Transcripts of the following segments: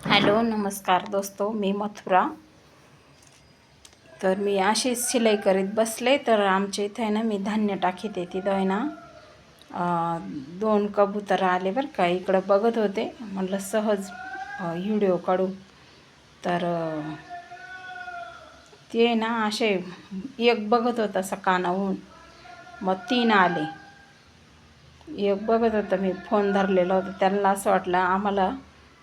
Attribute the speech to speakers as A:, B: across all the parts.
A: Hello नमस्कार दोस्तो मी मथुरा. तर मी अशीच शिलाई करीत बसले तर आमच्या इथे आहे ना मी धान्य टाकीते तिथं आहे ना दोन कबूतर आले बरं का इकडं बघत होते. म्हटलं सहज व्हिडिओ काढू. तर ते आहे ना असे एक बघत होता असं कानाहून मग तीन आले. एक बघत होतं मी फोन धरलेला होता. त्यांना असं वाटलं आम्हाला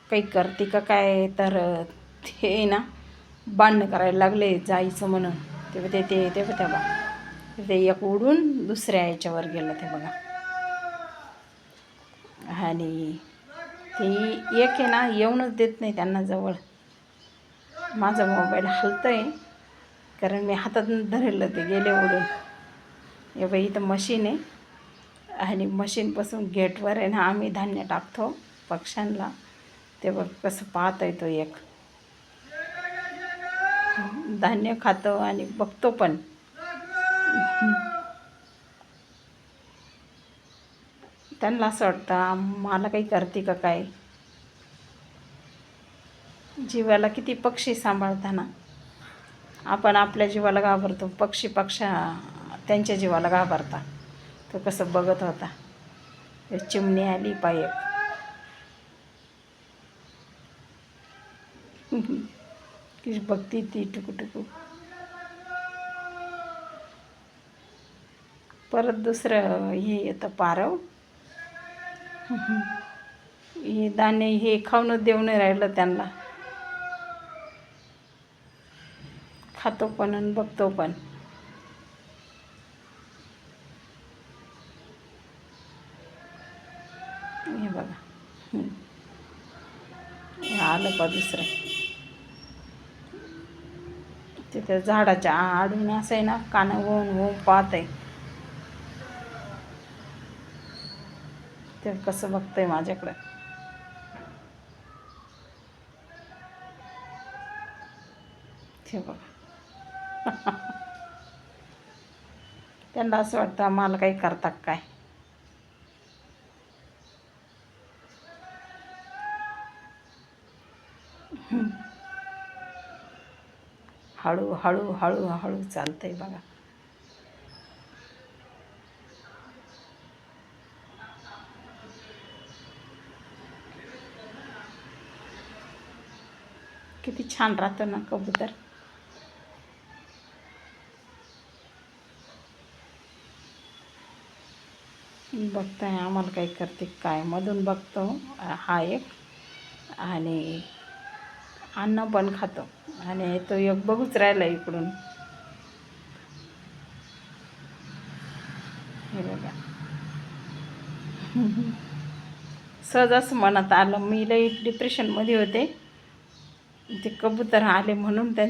A: काही करते का काय? तर ते ना बांधणं करायला लागले जायचं म्हणून. ते ते ते ते बघा बा. ते एक उडून दुसऱ्या याच्यावर गेलं ते बघा. आणि ते एक आहे ना येऊनच देत नाही त्यांना जवळ. माझा मोबाईल हलतं आहे कारण मी हातात धरलं ते गेले उडून. हे बाई इथं मशीन आहे. आणि मशीनपासून गेटवर आहे ना आम्ही धान्य टाकतो पक्ष्यांना. ते बघ कसं पाहता येतो एक. धान्य खातो आणि बघतो पण. त्यांना असं वाटतं मला काही करते का काय? जीवाला किती पक्षी सांभाळताना आपण आपल्या जीवाला घाबरतो पक्षी पक्षा त्यांच्या जीवाला घाबरता. तो कसं बघत होता. चिमणी आली पाय किस बघती ती टुकू टुकू. परत दुसरं हे येतं पारव. हे दाणे हे खाऊनच देऊ नाही राहिलं त्यांना. खातो पण आणि बघतो पण. हे बघा. आलं का दुसरं? तिथे झाडाच्या आडून असं आहे ना कानं वळून वळून पाहत आहे. ते कसं बघतंय माझ्याकडं. ते बघा. त्यांना असं वाटतं मला काही करतात काय? हळू हळू हळू हळू चालतंय बघा. किती छान राहतं ना कबूतर. बघताय आम्हाला काही करते काय मधून बघतो हा एक. आणि अन्न पण खातो. आणि तो योग बघूच राहिला इकडून. हे बघा. सहज असं मनात आलं. मी लई डिप्रेशनमध्ये होते. ते कबूतर आले म्हणून त्या